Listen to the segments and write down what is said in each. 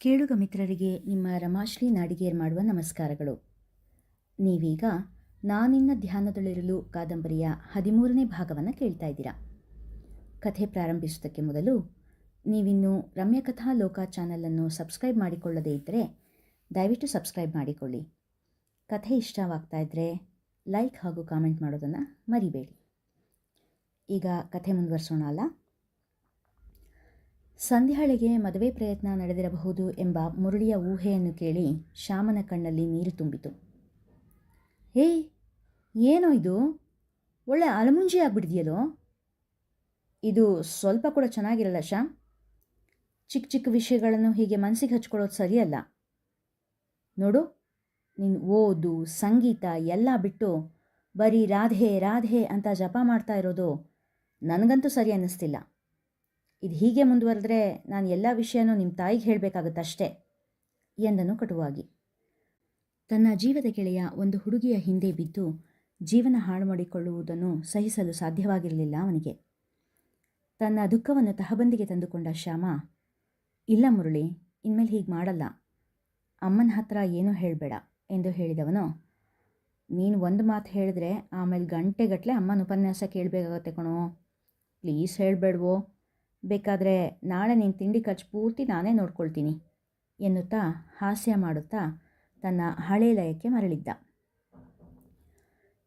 ಕೇಳುಗ ಮಿತ್ರರಿಗೆ ನಿಮ್ಮ ರಮಾಶ್ರೀ ನಾಡಿಗೇರ್ ಮಾಡುವ ನಮಸ್ಕಾರಗಳು. ನೀವೀಗ ನಾನಿನ್ನ ಧ್ಯಾನದಲ್ಲಿರಲು ಕಾದಂಬರಿಯ ಹದಿಮೂರನೇ ಭಾಗವನ್ನು ಕೇಳ್ತಾ ಇದ್ದೀರಾ. ಕಥೆ ಪ್ರಾರಂಭಿಸುವುದಕ್ಕೆ ಮೊದಲು ನೀವಿನ್ನು ರಮ್ಯಕಥಾ ಲೋಕ ಚಾನಲನ್ನು ಸಬ್ಸ್ಕ್ರೈಬ್ ಮಾಡಿಕೊಳ್ಳದೇ ಇದ್ದರೆ ದಯವಿಟ್ಟು ಸಬ್ಸ್ಕ್ರೈಬ್ ಮಾಡಿಕೊಳ್ಳಿ. ಕಥೆ ಇಷ್ಟವಾಗ್ತಾ ಇದ್ದರೆ ಲೈಕ್ ಹಾಗೂ ಕಾಮೆಂಟ್ ಮಾಡೋದನ್ನು ಮರಿಬೇಡಿ. ಈಗ ಕಥೆ ಮುಂದುವರಿಸೋಣ ಅಲ್ಲ? ಸಂಧ್ಯಾಳಿಗೆ ಮದುವೆ ಪ್ರಯತ್ನ ನಡೆದಿರಬಹುದು ಎಂಬ ಮುರುಳಿಯ ಊಹೆಯನ್ನು ಕೇಳಿ ಶ್ಯಾಮನ ಕಣ್ಣಲ್ಲಿ ನೀರು ತುಂಬಿತು. ಹೇ ಏನೋ ಇದು? ಒಳ್ಳೆ ಅಲಮುಂಜಿ ಇದು ಸ್ವಲ್ಪ ಕೂಡ ಚೆನ್ನಾಗಿರಲ್ಲ ಶ್ಯಾಮ್? ಚಿಕ್ಕ ಚಿಕ್ಕ ವಿಷಯಗಳನ್ನು ಹೀಗೆ ಮನಸ್ಸಿಗೆ ಹಚ್ಕೊಳ್ಳೋದು ಸರಿಯಲ್ಲ. ನೋಡು ನಿನ್ನ ಓದು, ಸಂಗೀತ ಎಲ್ಲ ಬಿಟ್ಟು ಬರೀ ರಾಧೆ ರಾಧೆ ಅಂತ ಜಪ ಮಾಡ್ತಾ ಇರೋದು ನನಗಂತೂ ಸರಿ ಅನ್ನಿಸ್ತಿಲ್ಲ. ಇದು ಹೀಗೆ ಮುಂದುವರೆದ್ರೆ ನಾನು ಎಲ್ಲ ವಿಷಯನೂ ನಿಮ್ಮ ತಾಯಿಗೆ ಹೇಳಬೇಕಾಗುತ್ತಷ್ಟೇ, ಎಂದನು ಕಟುವಾಗಿ. ತನ್ನ ಜೀವದ ಗೆಳೆಯ ಒಂದು ಹುಡುಗಿಯ ಹಿಂದೆ ಬಿದ್ದು ಜೀವನ ಹಾಳು ಮಾಡಿಕೊಳ್ಳುವುದನ್ನು ಸಹಿಸಲು ಸಾಧ್ಯವಾಗಿರಲಿಲ್ಲ ಅವನಿಗೆ. ತನ್ನ ದುಃಖವನ್ನು ತಹಬಂದಿಗೆ ತಂದುಕೊಂಡ ಶ್ಯಾಮ, ಇಲ್ಲ ಮುರಳಿ, ಇನ್ಮೇಲೆ ಹೀಗೆ ಮಾಡಲ್ಲ, ಅಮ್ಮನ ಹತ್ರ ಏನೂ ಹೇಳಬೇಡ, ಎಂದು ಹೇಳಿದವನು, ನೀನು ಒಂದು ಮಾತು ಹೇಳಿದ್ರೆ ಆಮೇಲೆ ಗಂಟೆಗಟ್ಟಲೆ ಅಮ್ಮನ ಉಪನ್ಯಾಸ ಕೇಳಬೇಕಾಗತ್ತೆ ಕಣೋ, ಪ್ಲೀಸ್ ಹೇಳಬೇಡ್ವೋ. ಬೇಕಾದರೆ ನಾಳೆ ನಿನ್ನ ತಿಂಡಿ ಖರ್ಚು ಪೂರ್ತಿ ನಾನೇ ನೋಡ್ಕೊಳ್ತೀನಿ, ಎನ್ನುತ್ತಾ ಹಾಸ್ಯ ಮಾಡುತ್ತಾ ತನ್ನ ಹಳೆ ಲಯಕ್ಕೆ ಮರಳಿದ್ದ.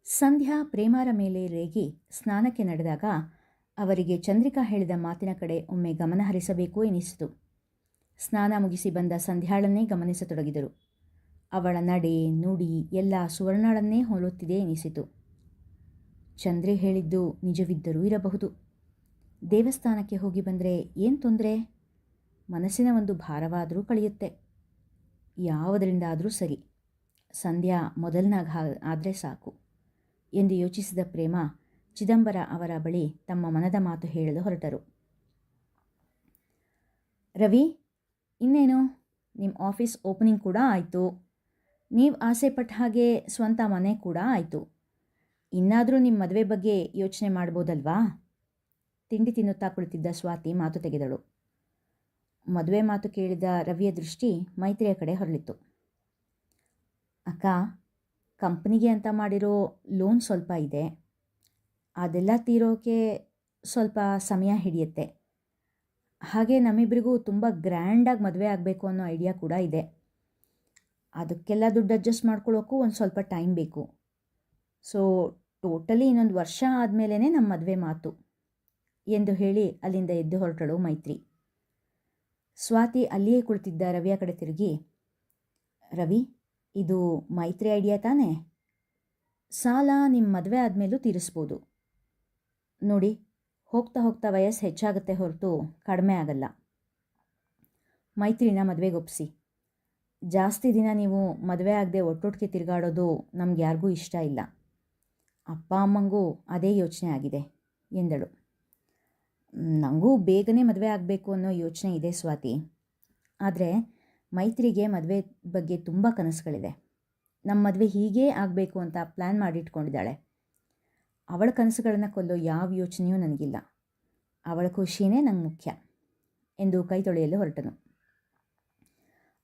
ಸಂಧ್ಯಾ ಪ್ರೇಮಾರ ಮೇಲೆ ರೇಗಿ ಸ್ನಾನಕ್ಕೆ ನಡೆದಾಗ ಅವರಿಗೆ ಚಂದ್ರಿಕಾ ಹೇಳಿದ ಮಾತಿನ ಕಡೆ ಒಮ್ಮೆ ಗಮನ ಹರಿಸಬೇಕು ಎನಿಸಿತು. ಸ್ನಾನ ಮುಗಿಸಿ ಬಂದ ಸಂಧ್ಯಾಳನ್ನೇ ಗಮನಿಸತೊಡಗಿದರು. ಅವಳ ನಡೆ, ನುಡಿ ಎಲ್ಲ ಸುವರ್ಣಾಳನ್ನೇ ಹೋಲುತ್ತಿದೆ ಎನಿಸಿತು. ಚಂದ್ರಿ ಹೇಳಿದ್ದು ನಿಜವಿದ್ದರೂ ಇರಬಹುದು. ದೇವಸ್ಥಾನಕ್ಕೆ ಹೋಗಿ ಬಂದರೆ ಏನು ತೊಂದರೆ? ಮನಸ್ಸಿನ ಒಂದು ಭಾರವಾದರೂ ಕಳೆಯುತ್ತೆ. ಯಾವುದರಿಂದಾದರೂ ಸರಿ. ಸಂಧ್ಯಾ ಮೊದಲನಾಗ ಆದರೆ ಸಾಕು. ಎಂದು ಯೋಚಿಸಿದ ಪ್ರೇಮ ಚಿದಂಬರ ಅವರ ಬಳಿ ತಮ್ಮ ಮನದ ಮಾತು ಹೇಳಲು ಹೊರಟರು. ರವಿ, ಇನ್ನೇನು? ನಿಮ್ಮ ಆಫೀಸ್ ಓಪನಿಂಗ್ ಕೂಡ ಆಯಿತು. ನೀವು ಆಸೆ ಪಟ್ಟ ಹಾಗೆ ಸ್ವಂತ ಮನೆ ಕೂಡ ಆಯಿತು. ಇನ್ನಾದರೂ ನಿಮ್ಮ ಮದುವೆ ಬಗ್ಗೆ ಯೋಚನೆ ಮಾಡ್ಬೋದಲ್ವಾ? ತಿಂಡಿ ತಿನ್ನುತ್ತಾ ಕುಳಿತಿದ್ದ ಸ್ವಾತಿ ಮಾತು ತೆಗೆದಳು. ಮದುವೆ ಮಾತು ಕೇಳಿದ ರವಿಯ ದೃಷ್ಟಿ ಮೈತ್ರಿಯ ಕಡೆ ಹೊರಳಿತು. ಅಕ್ಕ, ಕಂಪ್ನಿಗೆ ಅಂತ ಮಾಡಿರೋ ಲೋನ್ ಸ್ವಲ್ಪ ಇದೆ. ಅದೆಲ್ಲ ತೀರೋಕೆ ಸ್ವಲ್ಪ ಸಮಯ ಹಿಡಿಯುತ್ತೆ. ಹಾಗೆ ನಮ್ಮಿಬ್ಬರಿಗೂ ತುಂಬ ಗ್ರ್ಯಾಂಡಾಗಿ ಮದುವೆ ಆಗಬೇಕು ಅನ್ನೋ ಐಡಿಯಾ ಕೂಡ ಇದೆ. ಅದಕ್ಕೆಲ್ಲ ದುಡ್ಡು ಅಡ್ಜಸ್ಟ್ ಮಾಡ್ಕೊಳ್ಳೋಕ್ಕೂ ಒಂದು ಸ್ವಲ್ಪ ಟೈಮ್ ಬೇಕು. ಸೊ, ಟೋಟಲಿ ಇನ್ನೊಂದು ವರ್ಷ ಆದಮೇಲೇ ನಮ್ಮ ಮದುವೆ ಮಾತು. ಎಂದು ಹೇಳಿ ಅಲ್ಲಿಂದ ಎದ್ದು ಹೊರಟಳು ಮೈತ್ರಿ. ಸ್ವಾತಿ ಅಲ್ಲಿಯೇ ಕುಳಿತಿದ್ದ ರವಿಯ ಕಡೆ ತಿರುಗಿ, ರವಿ, ಇದು ಮೈತ್ರಿ ಐಡಿಯಾ ತಾನೇ? ಸಾಲ ನಿಮ್ಮ ಮದುವೆ ಆದಮೇಲೂ ತೀರಿಸ್ಬೋದು. ನೋಡಿ, ಹೋಗ್ತಾ ಹೋಗ್ತಾ ವಯಸ್ಸು ಹೆಚ್ಚಾಗುತ್ತೆ ಹೊರತು ಕಡಿಮೆ ಆಗಲ್ಲ. ಮೈತ್ರಿನ ಮದುವೆಗೊಪ್ಪಿಸಿ ಜಾಸ್ತಿ ದಿನ ನೀವು ಮದುವೆ ಆಗದೆ ಒಟ್ಟೊಟ್ಟಿಗೆ ತಿರುಗಾಡೋದು ನಮ್ಗೆ ಯಾರಿಗೂ ಇಷ್ಟ ಇಲ್ಲ. ಅಪ್ಪ ಅಮ್ಮಂಗೂ ಅದೇ ಯೋಚನೆ ಆಗಿದೆ, ಎಂದಳು. ನನಗೂ ಬೇಗನೆ ಮದುವೆ ಆಗಬೇಕು ಅನ್ನೋ ಯೋಚನೆ ಇದೆ ಸ್ವಾತಿ. ಆದರೆ ಮೈತ್ರಿಗೆ ಮದುವೆ ಬಗ್ಗೆ ತುಂಬ ಕನಸುಗಳಿದೆ. ನಮ್ಮ ಮದುವೆ ಹೀಗೇ ಆಗಬೇಕು ಅಂತ ಪ್ಲ್ಯಾನ್ ಮಾಡಿಟ್ಕೊಂಡಿದ್ದಾಳೆ. ಅವಳ ಕನಸುಗಳನ್ನು ಕೊಲ್ಲೋ ಯಾವ ಯೋಚನೆಯೂ ನನಗಿಲ್ಲ. ಅವಳ ಖುಷಿಯೇ ನಂಗೆ ಮುಖ್ಯ ಎಂದು ಕೈ ತೊಳೆಯಲು ಹೊರಟನು.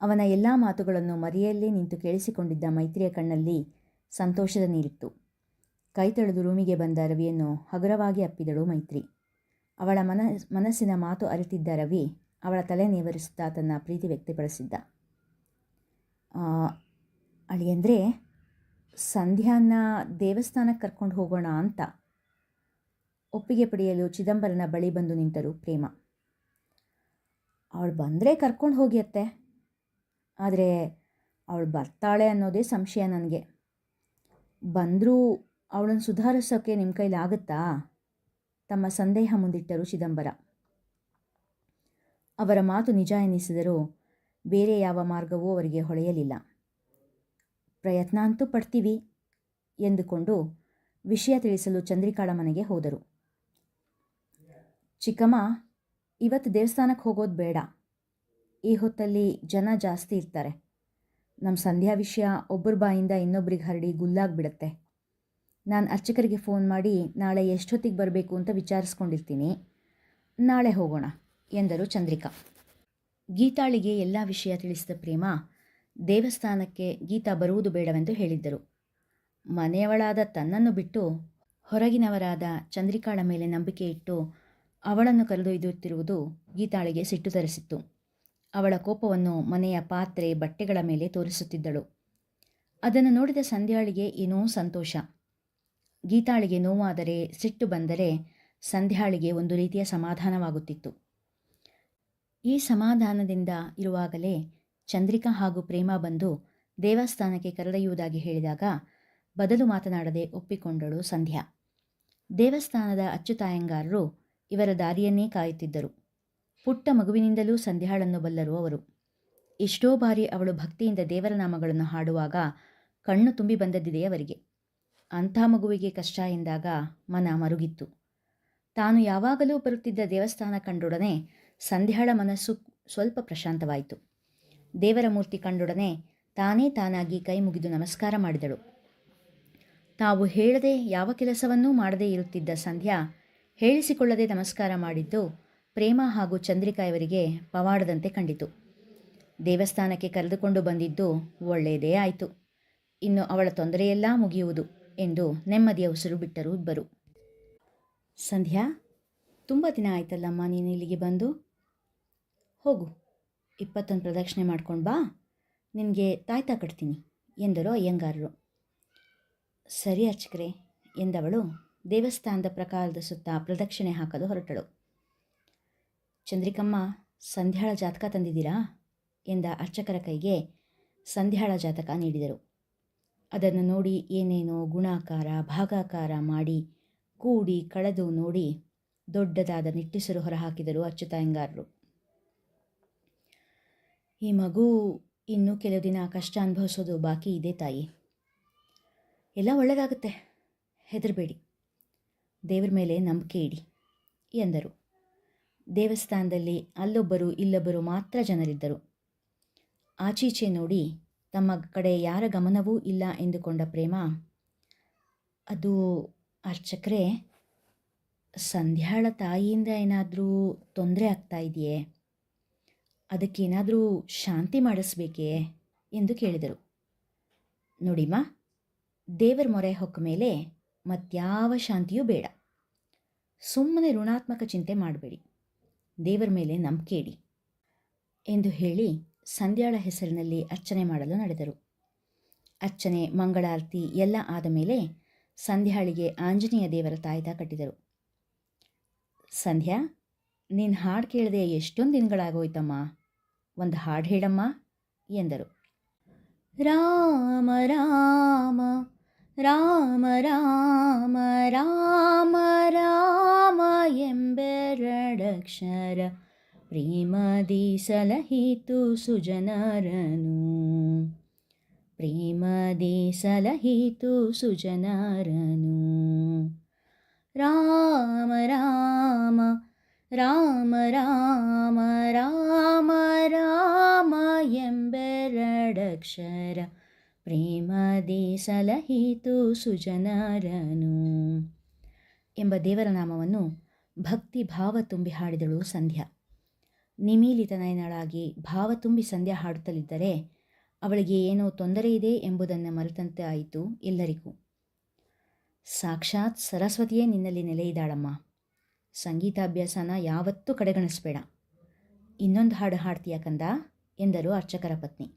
ಅವನ ಎಲ್ಲ ಮಾತುಗಳನ್ನು ಮರೆಯಲ್ಲೇ ನಿಂತು ಕೇಳಿಸಿಕೊಂಡಿದ್ದ ಮೈತ್ರಿಯ ಕಣ್ಣಲ್ಲಿ ಸಂತೋಷದ ನೀರಿತ್ತು. ಕೈ ತೊಳೆದು ರೂಮಿಗೆ ಬಂದ ರವಿಯನ್ನು ಹಗುರವಾಗಿ ಅಪ್ಪಿದಳು ಮೈತ್ರಿ. ಅವಳ ಮನ ಮನಸ್ಸಿನ ಮಾತು ಅರಿತಿದ್ದ ರವಿ ಅವಳ ತಲೆ ನೇವರಿಸುತ್ತಾ ತನ್ನ ಪ್ರೀತಿ ವ್ಯಕ್ತಪಡಿಸಿದ್ದ. ಅಳಿಯಂದರೆ ಸಂಧ್ಯಾನ ದೇವಸ್ಥಾನಕ್ಕೆ ಕರ್ಕೊಂಡು ಹೋಗೋಣ ಅಂತ. ಒಪ್ಪಿಗೆ ಪಡೆಯಲು ಚಿದಂಬರನ ಬಳಿ ಬಂದು ನಿಂತರು ಪ್ರೇಮ. ಅವಳು ಬಂದರೆ ಕರ್ಕೊಂಡು ಹೋಗಿಯತ್ತೆ ಆದರೆ ಅವಳು ಬರ್ತಾಳೆ ಅನ್ನೋದೇ ಸಂಶಯ ನನಗೆ. ಬಂದರೂ ಅವಳನ್ನು ಸುಧಾರಿಸೋಕ್ಕೆ ನಿಮ್ಮ ಕೈಲಾಗುತ್ತಾ? ತಮ್ಮ ಸಂದೇಹ ಮುಂದಿಟ್ಟರು ಚಿದಂಬರ. ಅವರ ಮಾತು ನಿಜ ಎನಿಸಿದರೂ ಬೇರೆ ಯಾವ ಮಾರ್ಗವೂ ಅವರಿಗೆ ಹೊಳೆಯಲಿಲ್ಲ. ಪ್ರಯತ್ನ ಅಂತೂ ಪಡ್ತೀವಿ ಎಂದುಕೊಂಡು ವಿಷಯ ತಿಳಿಸಲು ಚಂದ್ರಿಕಾಳ ಮನೆಗೆ ಹೋದರು. ಚಿಕ್ಕಮ್ಮ, ಇವತ್ತು ದೇವಸ್ಥಾನಕ್ಕೆ ಹೋಗೋದು ಬೇಡ. ಈ ಹೊತ್ತಲ್ಲಿ ಜನ ಜಾಸ್ತಿ ಇರ್ತಾರೆ. ನಮ್ಮ ಸಂಧ್ಯಾ ವಿಷಯ ಒಬ್ಬರ ಬಾಯಿಂದ ಇನ್ನೊಬ್ರಿಗೆ ಹರಡಿ ಗುಲ್ಲಾಗ್ಬಿಡುತ್ತೆ. ನಾನು ಅರ್ಚಕರಿಗೆ ಫೋನ್ ಮಾಡಿ ನಾಳೆ ಎಷ್ಟೊತ್ತಿಗೆ ಬರಬೇಕು ಅಂತ ವಿಚಾರಿಸ್ಕೊಂಡಿರ್ತೀನಿ. ನಾಳೆ ಹೋಗೋಣ, ಎಂದರು ಚಂದ್ರಿಕಾ. ಗೀತಾಳಿಗೆ ಎಲ್ಲ ವಿಷಯ ತಿಳಿಸಿದ ಪ್ರೇಮ, ದೇವಸ್ಥಾನಕ್ಕೆ ಗೀತಾ ಬರುವುದು ಬೇಡವೆಂದು ಹೇಳಿದ್ದರು. ಮನೆಯವಳಾದ ತನ್ನನ್ನು ಬಿಟ್ಟು ಹೊರಗಿನವರಾದ ಚಂದ್ರಿಕಾಳ ಮೇಲೆ ನಂಬಿಕೆ ಇಟ್ಟು ಅವಳನ್ನು ಕರೆದೊಯ್ದುತ್ತಿರುವುದು ಗೀತಾಳಿಗೆ ಸಿಟ್ಟು ತರಿಸಿತ್ತು. ಅವಳ ಕೋಪವನ್ನು ಮನೆಯ ಪಾತ್ರೆ ಬಟ್ಟೆಗಳ ಮೇಲೆ ತೋರಿಸುತ್ತಿದ್ದಳು. ಅದನ್ನು ನೋಡಿದ ಸಂಧ್ಯಾಳಿಗೆ ಏನೋ ಸಂತೋಷ. ಗೀತಾಳಿಗೆ ನೋವಾದರೆ, ಸಿಟ್ಟು ಬಂದರೆ ಸಂಧ್ಯಾಳಿಗೆ ಒಂದು ರೀತಿಯ ಸಮಾಧಾನವಾಗುತ್ತಿತ್ತು. ಈ ಸಮಾಧಾನದಿಂದ ಇರುವಾಗಲೇ ಚಂದ್ರಿಕಾ ಹಾಗೂ ಪ್ರೇಮ ಬಂದು ದೇವಸ್ಥಾನಕ್ಕೆ ಕರೆದೊಯ್ಯುವುದಾಗಿ ಹೇಳಿದಾಗ ಬದಲು ಮಾತನಾಡದೆ ಒಪ್ಪಿಕೊಂಡಳು ಸಂಧ್ಯಾ. ದೇವಸ್ಥಾನದ ಅಚ್ಚುತಾಯಂಗಾರರು ಇವರ ದಾರಿಯನ್ನೇ ಕಾಯುತ್ತಿದ್ದರು. ಪುಟ್ಟ ಮಗುವಿನಿಂದಲೂ ಸಂಧ್ಯಾಳನ್ನು ಬಲ್ಲರು ಅವರು. ಎಷ್ಟೋ ಬಾರಿ ಅವಳು ಭಕ್ತಿಯಿಂದ ದೇವರ ನಾಮಗಳನ್ನು ಹಾಡುವಾಗ ಕಣ್ಣು ತುಂಬಿ ಬಂದದ್ದಿದೆ ಅವರಿಗೆ. ಅಂಥ ಮಗುವಿಗೆ ಕಷ್ಟ ಎಂದಾಗ ಮನ ಮರುಗಿತ್ತು. ತಾನು ಯಾವಾಗಲೂ ಬರುತ್ತಿದ್ದ ದೇವಸ್ಥಾನ ಕಂಡೊಡನೆ ಸಂಧ್ಯಾಳ ಮನಸ್ಸು ಸ್ವಲ್ಪ ಪ್ರಶಾಂತವಾಯಿತು. ದೇವರ ಮೂರ್ತಿ ಕಂಡೊಡನೆ ತಾನೇ ತಾನಾಗಿ ಕೈ ಮುಗಿದು ನಮಸ್ಕಾರ ಮಾಡಿದಳು. ತಾವು ಹೇಳದೆ ಯಾವ ಕೆಲಸವನ್ನೂ ಮಾಡದೇ ಇರುತ್ತಿದ್ದ ಸಂಧ್ಯಾ ಹೇಳಿಸಿಕೊಳ್ಳದೆ ನಮಸ್ಕಾರ ಮಾಡಿದ್ದು ಪ್ರೇಮ ಹಾಗೂ ಚಂದ್ರಿಕಾ ಇವರಿಗೆ ಪವಾಡದಂತೆ ಕಂಡಿತು. ದೇವಸ್ಥಾನಕ್ಕೆ ಕರೆದುಕೊಂಡು ಬಂದಿದ್ದು ಒಳ್ಳೆಯದೇ ಆಯಿತು. ಇನ್ನು ಅವಳ ತೊಂದರೆಯೆಲ್ಲ ಮುಗಿಯುವುದು. ಎಂದು ನೆಮ್ಮದಿಯ ಉಸಿರು ಬಿಟ್ಟರು ಇಬ್ಬರು. ಸಂಧ್ಯಾ, ತುಂಬ ದಿನ ಆಯ್ತಲ್ಲಮ್ಮ ನೀನು ಇಲ್ಲಿಗೆ ಬಂದು? ಹೋಗು, ಇಪ್ಪತ್ತೊಂದು ಪ್ರದಕ್ಷಿಣೆ ಮಾಡ್ಕೊಂಡು ಬಾ. ನಿನಗೆ ತಾಯ್ತಾ ಕಟ್ತೀನಿ ಎಂದರು ಅಯ್ಯಂಗಾರರು. ಸರಿ ಅರ್ಚಕರೆ ಎಂದವಳು ದೇವಸ್ಥಾನದ ಪ್ರಕಾರದ ಸುತ್ತ ಪ್ರದಕ್ಷಿಣೆ ಹಾಕಲು ಹೊರಟಳು. ಚಂದ್ರಿಕಮ್ಮ, ಸಂಧ್ಯಾಳ ಜಾತಕ ತಂದಿದ್ದೀರಾ? ಎಂದ ಅರ್ಚಕರ ಕೈಗೆ ಸಂಧ್ಯಾಳ ಜಾತಕ ನೀಡಿದರು. ಅದನ್ನು ನೋಡಿ ಏನೇನೋ ಗುಣಾಕಾರ, ಭಾಗಾಕಾರ ಮಾಡಿ ಕೂಡಿ ಕಳೆದು ನೋಡಿ ದೊಡ್ಡದಾದ ನಿಟ್ಟುಸಿರು ಹೊರಹಾಕಿದರು ಅಚ್ಚುತಾಯಂಗಾರರು ಈ ಮಗು ಇನ್ನೂ ಕೆಲವು ದಿನ ಕಷ್ಟ ಅನುಭವಿಸೋದು ಬಾಕಿ ಇದೆ ತಾಯಿ. ಎಲ್ಲ ಒಳ್ಳೆಯದಾಗುತ್ತೆ ಹೆದರಬೇಡಿ. ದೇವರ ಮೇಲೆ ನಂಬಿಕೆ ಇಡಿ ಎಂದರು. ದೇವಸ್ಥಾನದಲ್ಲಿ ಅಲ್ಲೊಬ್ಬರು ಇಲ್ಲೊಬ್ಬರು ಮಾತ್ರ ಜನರಿದ್ದರು. ಆಚೀಚೆ ನೋಡಿ ತಮ್ಮ ಕಡೆ ಯಾರ ಗಮನವೂ ಇಲ್ಲ ಎಂದುಕೊಂಡ ಪ್ರೇಮ, ಅದು ಅರ್ಚಕರೇ, ಸಂಧ್ಯಾಳ ತಾಯಿಯಿಂದ ಏನಾದರೂ ತೊಂದರೆ ಆಗ್ತಾ ಇದೆಯೇ? ಅದಕ್ಕೇನಾದರೂ ಶಾಂತಿ ಮಾಡಿಸ್ಬೇಕೇ? ಎಂದು ಕೇಳಿದರು. ನೋಡಿಮ್ಮ, ದೇವರ ಮೊರೆ ಹೊಕ್ಕ ಮೇಲೆ ಮತ್ಯಾವ ಶಾಂತಿಯೂ ಬೇಡ. ಸುಮ್ಮನೆ ಋಣಾತ್ಮಕ ಚಿಂತೆ ಮಾಡಬೇಡಿ. ದೇವರ ಮೇಲೆ ನಂಬಿಕೆ ಇಡಿ ಎಂದು ಹೇಳಿ ಸಂಧ್ಯಾಳ ಹೆಸರಿನಲ್ಲಿ ಅರ್ಚನೆ ಮಾಡಲು ನಡೆದರು. ಅರ್ಚನೆ, ಮಂಗಳಾರತಿ ಎಲ್ಲ ಆದ ಮೇಲೆ ಸಂಧ್ಯಾಳಿಗೆ ಆಂಜನೇಯ ದೇವರ ತಾಯ್ತ ಕಟ್ಟಿದರು. ಸಂಧ್ಯಾ, ನೀನು ಹಾಡು ಕೇಳದೆ ಎಷ್ಟೊಂದು ದಿನಗಳಾಗೋಯ್ತಮ್ಮ? ಒಂದು ಹಾಡು ಹೇಳಮ್ಮ ಎಂದರು. ರಾಮ ರಾಮ ರಾಮ ರಾಮ ರಾಮ ರಾಮ ಎಂಬೆರಡಕ್ಷರ ಪ್ರೇಮದಿ ಸಲಹಿತು ಸುಜನರನು. ಪ್ರೇಮದಿ ಸಲಹಿತು ಸುಜನರನು. ರಾಮ ರಾಮ ರಾಮ ರಾಮ ರಾಮ ರಾಮ ಎಂಬೆರಡಕ್ಷರ ಪ್ರೇಮದಿ ಸಲಹಿತು ಸುಜನರನು. ಎಂಬ ದೇವರ ನಾಮವನ್ನು ಭಕ್ತಿ ಭಾವ ತುಂಬಿ ಹಾಡಿದಳು ಸಂಧ್ಯಾ. ನಿಮೀಲಿತನಯನಳಾಗಿ ಭಾವ ತುಂಬಿ ಸಂಧ್ಯಾ ಹಾಡುತ್ತಲಿದ್ದರೆ ಅವಳಿಗೆ ಏನೋ ತೊಂದರೆ ಇದೆ ಎಂಬುದನ್ನು ಮರೆತಂತೆ ಆಯಿತು ಎಲ್ಲರಿಗೂ. ಸಾಕ್ಷಾತ್ ಸರಸ್ವತಿಯೇ ನಿನ್ನಲ್ಲಿ ನೆಲೆಯಿದ್ದಾಳಮ್ಮ. ಸಂಗೀತಾಭ್ಯಾಸನ ಯಾವತ್ತೂ ಕಡೆಗಣಿಸಬೇಡ. ಇನ್ನೊಂದು ಹಾಡು ಹಾಡ್ತೀಯ ಕಂದ? ಎಂದರು ಅರ್ಚಕರ ಪತ್ನಿ.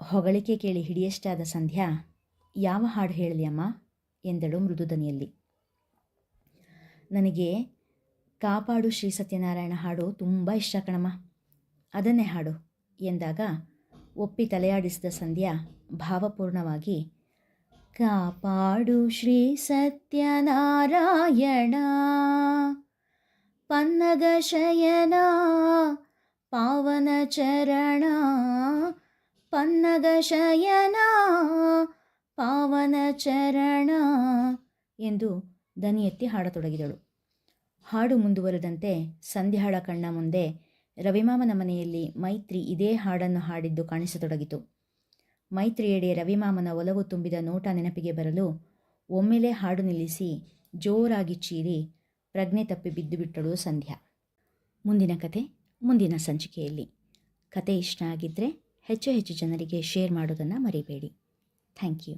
ಹೊಗಳಿಕೆ ಕೇಳಿ ಹಿಡಿಯಷ್ಟಾದ ಸಂಧ್ಯಾ, ಯಾವ ಹಾಡು ಹೇಳಲಿ ಅಮ್ಮ? ಎಂದಳು ಮೃದುದನಿಯಲ್ಲಿ ನನಗೆ ಕಾಪಾಡು ಶ್ರೀ ಸತ್ಯನಾರಾಯಣ ಹಾಡು ತುಂಬ ಇಷ್ಟ ಕಣಮ್ಮ. ಅದನ್ನೇ ಹಾಡು ಎಂದಾಗ ಒಪ್ಪಿ ತಲೆಯಾಡಿಸಿದ ಸಂಧ್ಯಾ ಭಾವಪೂರ್ಣವಾಗಿ, ಕಾಪಾಡು ಶ್ರೀ ಸತ್ಯನಾರಾಯಣ, ಪನ್ನಗ ಶಯನ, ಪಾವನ ಚರಣ, ಪನ್ನಗ ಶಯನ, ಪಾವನ ಚರಣ ಎಂದು ದನಿ ಎತ್ತಿ ಹಾಡತೊಡಗಿದಳು. ಹಾಡು ಮುಂದುವರೆದಂತೆ ಸಂಧ್ಯಾಳ ಕಣ್ಣ ಮುಂದೆ ರವಿಮಾಮನ ಮನೆಯಲ್ಲಿ ಮೈತ್ರಿ ಇದೇ ಹಾಡನ್ನು ಹಾಡಿದ್ದು ಕಾಣಿಸತೊಡಗಿತು. ಮೈತ್ರಿಯೆಡೆ ರವಿಮಾಮನ ಒಲವು ತುಂಬಿದ ನೋಟ ನೆನಪಿಗೆ ಬರಲು ಒಮ್ಮೆಲೇ ಹಾಡು ನಿಲ್ಲಿಸಿ ಜೋರಾಗಿ ಚೀರಿ ಪ್ರಜ್ಞೆ ತಪ್ಪಿ ಬಿದ್ದು ಬಿಟ್ಟಳು ಸಂಧ್ಯಾ. ಮುಂದಿನ ಕತೆ ಮುಂದಿನ ಸಂಚಿಕೆಯಲ್ಲಿ. ಕತೆ ಇಷ್ಟ ಆಗಿದ್ದರೆ ಹೆಚ್ಚು ಹೆಚ್ಚು ಜನರಿಗೆ ಶೇರ್ ಮಾಡೋದನ್ನು ಮರಿಬೇಡಿ. Thank you.